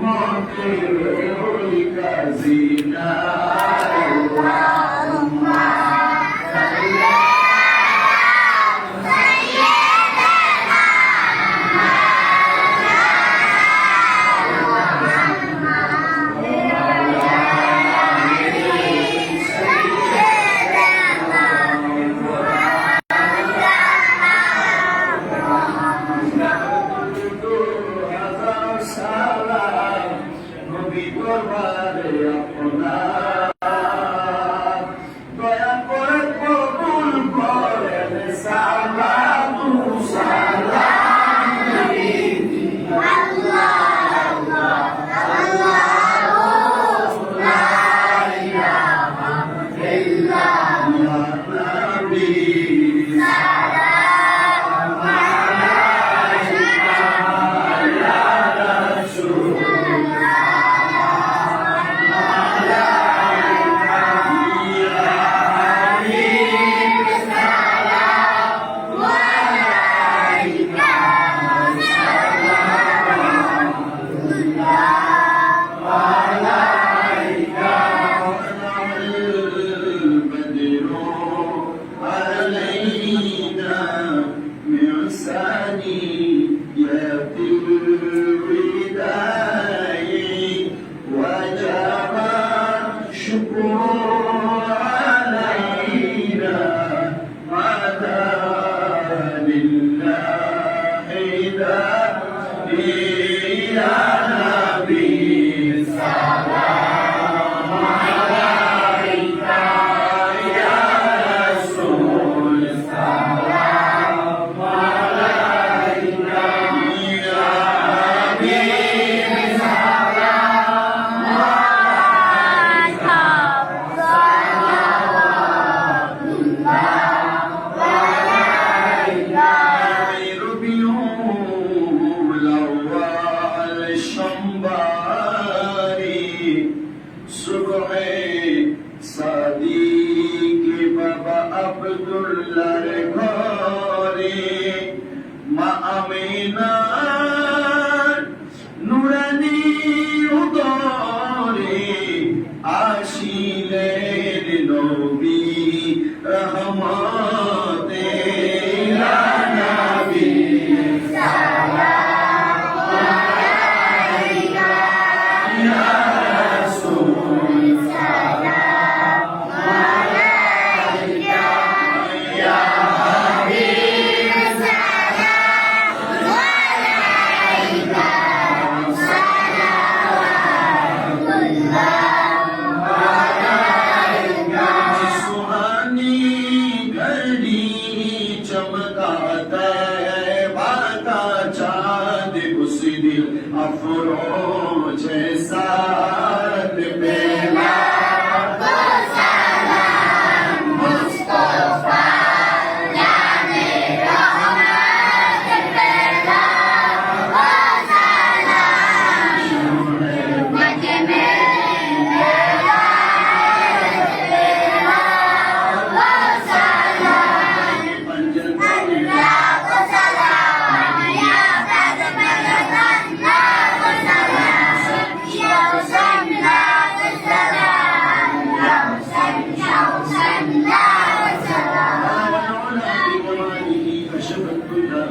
رحمتك زينة الله নবী দরবারে আপনার দয়া করে কবুল করেন সালাম সালাম নবী আল্লাহ আল্লাহ আল্লাহ লা ইলাহা ইল্লাল্লাহ আসিলেন নবী। خروج سر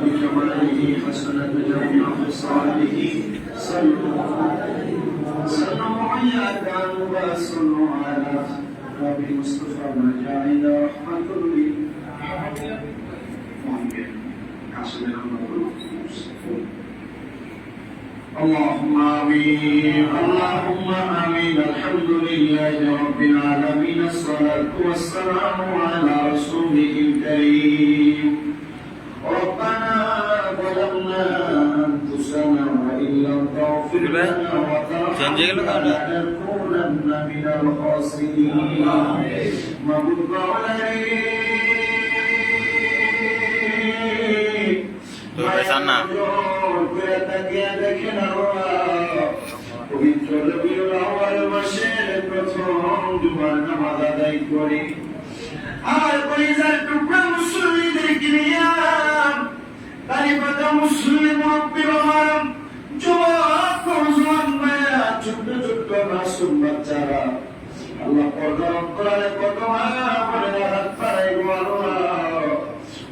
بجماله حسنة جمع خصاله صلوا عليك عنك صلوا على نبي مصطفى مجاعل رحمة اللهم آمين اللهم آمين الحمد لله رب العالمين الصلاة والسلام على رسوله الكريم ربنا ظلمنا أنفسنا وإن لم تغفر لنا চেঞ্জ হয়ে গেল তাহলে? وترحمنا لنكونن من الخاسرين مغضوب عليهم তো পেছান না পবিত্র রবিউল আউয়াল মাসের প্রথম জুমার নামাজ আদায় করি আর কলিজার টুকরা মুসলিমদেরকে মুসলিম মুরব্বী আমার যুবক জওয়ান ভাইয়েরা ছোট্ট ছোট্ট মাসুম বাচ্চারা। আল্লাহ পর্দার অন্তরালে কত মা বলে হাত পাড়াই গো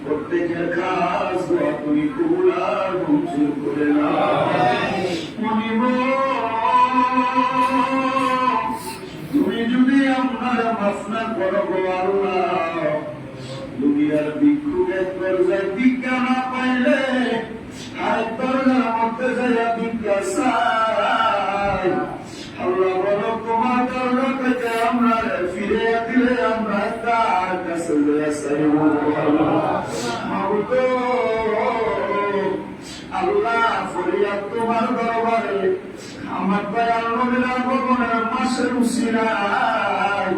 প্রত্যেকের কাজ দোয়া তুমি কবুল আর করে নাও। মনিব, তুমি যদি আমার মাফনা করো গো আল্লাহ দুনিয়ার ভিক্ষুক দরজায় ভিক্ষা পাইলে আরেক দরজার মধ্যে যাইয়া ভিক্ষা চাই আল্লাহ তোমার দরজা থেকে আমরা ফিরে আমরা তার কাছে যাইয়া চাইব আল্লাহ তোমার দরবারে আমার দয়াল নবীর আগমনের মাসের উসিলায়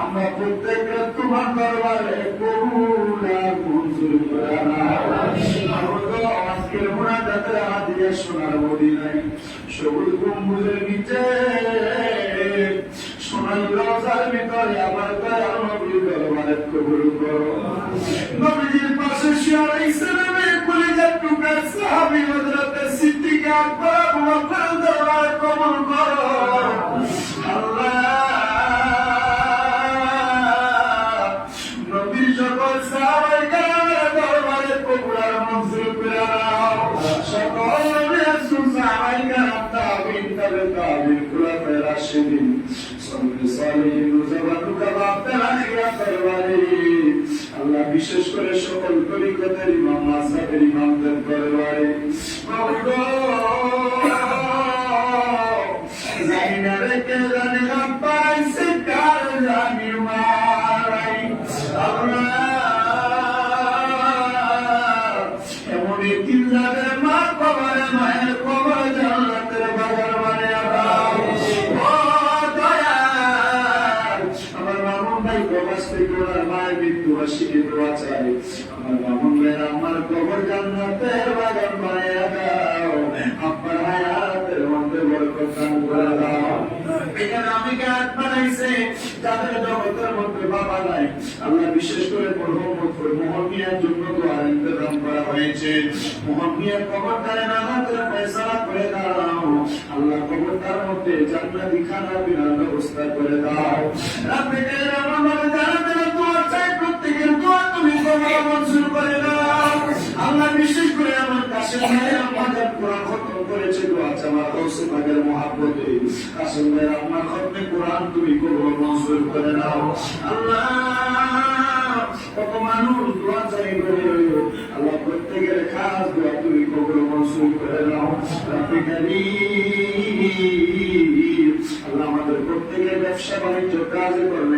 আমরা প্রত্যেকে তোমার আর মঞ্জুর করে তো আজকের মোনাজাতের হাদিয়া সোনার মদিনায় সবুজ গম্বুজের নিচে সোনার রোজার ভিতরে আমার দয়াল নবীর দরবারে কবুল করো নবীজির পাশে শিয়ার ইসলামের কলিজার টুকরা সাহাবী হযরত সিদ্দিক আকবর আবু বকর দরবারে কবুল আখিরা দরবারে আল্লাহ বিশেষ করে সকল তরিকতের ইমাম মাসাবের ইমামদের দরবারে মায়ের দোয়া চাই আমার মামুন ভাই আমার কবর জান্নাতের বাগান বানিয়ে দাও। আপনার হায়াতের মধ্যে বরকত দান করে দাও। এখানে আমি গাছ বানাইছে যাদের জগতের মধ্যে বাবা নাই। আল্লাহ বিশেষ করে মোহন মিয়ার জন্য দোয়ার ইন্তজাম করা হয়েছে। মোহন মিয়ার কবরদারে নানাদের ফয়সালা করে দাও। আল্লাহ কবরদার মধ্যে জান্নাতি খানা পিনার ব্যবস্থা করে দাও। রাব্বে কারিম আল্লাহ মঞ্জুর আল্লাহ প্রত্যেকের খাস দোয়া তুমি কবর মঞ্জুর করে রাব্বে কারিম আল্লাহ আমাদের প্রত্যেকের ব্যবসা বাণিজ্য কাজে বরকত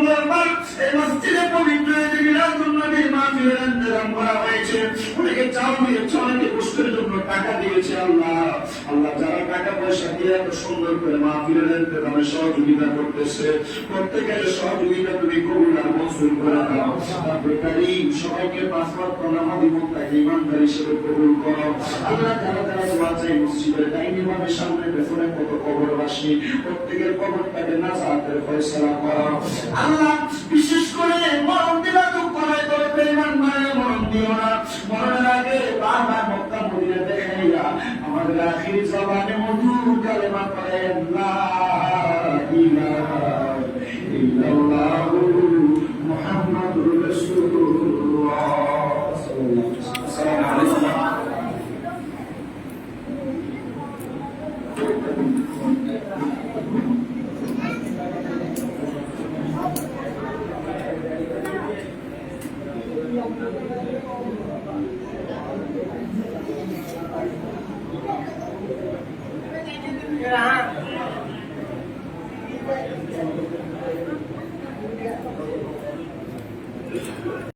সুন্দর করে মাহফিলের ইন্তজামে সহযোগিতা করতেছে। প্রত্যেকের সহযোগিতা তুমি কবুল আর মঞ্জুর করে দাও। তারপরে কারিম সবাইকে পাঁচ ওয়াক্ত নামাজি মুত্তাকি ইমানদার হিসেবে কবুল করো। আল্লাহ যারা যারা দোয়া চাই মসজিদের দাইনি ভাবে সামনে পেছনে কত কবরবাসী, প্রত্যেকের কবরটাকে না নাজাতের ফয়সালা করো। আল্লাহ, বিশেষ করে মরণ দিলা তো করাই করে বেঈমান মানে মরণ দিও না। মরণের আগে আমাদের আখির জবানে মধুর কালেমা পড়েন লা ইলাহা ইল্লাল্লাহু